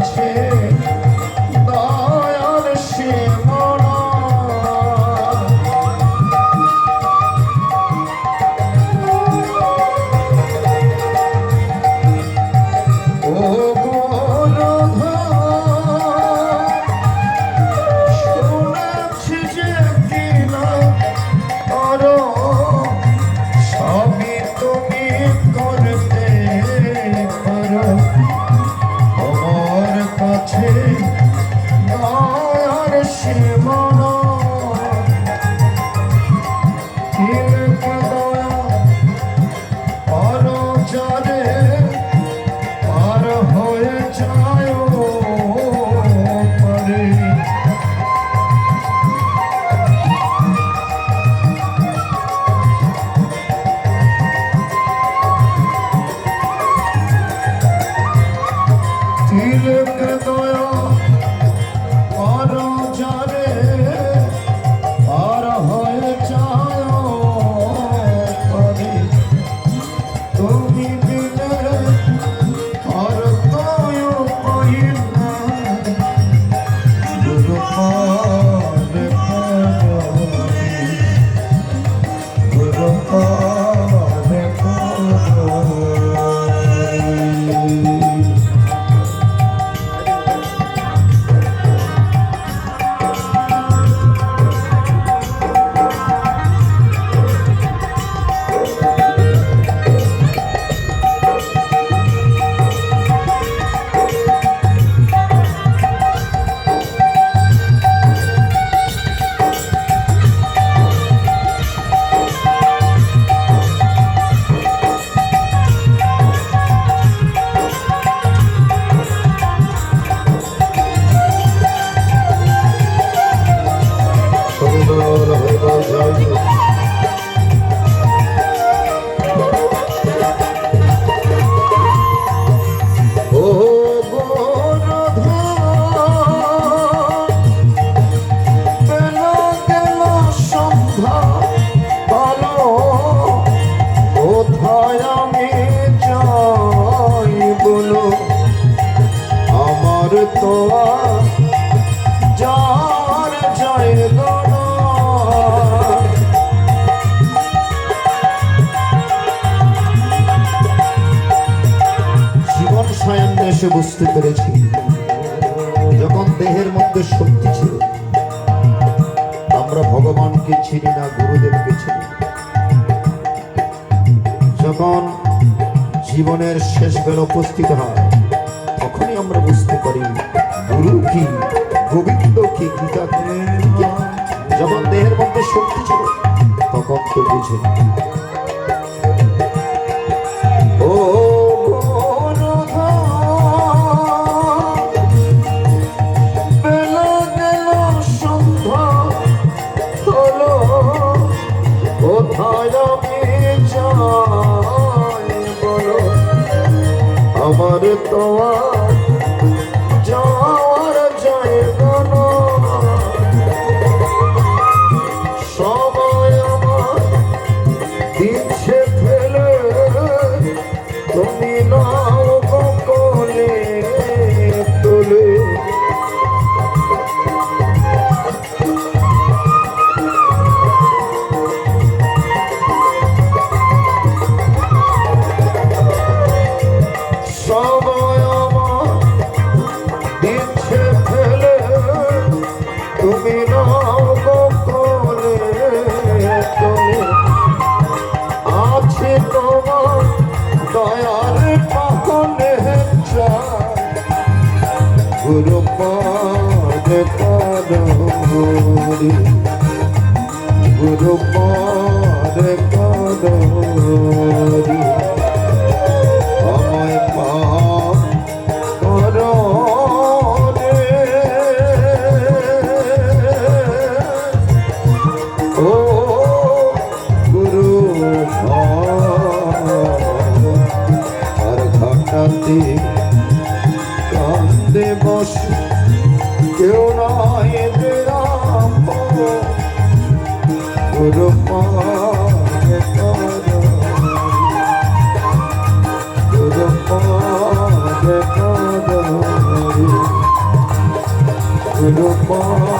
change. জীবন স্বয়ং এসে বুঝতে পেরেছি, যখন দেহের মধ্যে শক্তি ছিল, আমরা ভগবানকে চিনি না, গুরুদেবকে চিনি যখন জীবনের শেষ বেলা উপস্থিত হয় তখনই আমরা বুঝতে পারি, গুরু কি, গোবিন্দ কি গীতা কি যখন দেহের মধ্যে শক্তি ছিল, তখন তো বুঝে তো যাওয়া দয়ার পাহনে গুরু পদ করি গুরু পদ করি কাঁদে কান্দে বস কেউ নয় বেরাম Oh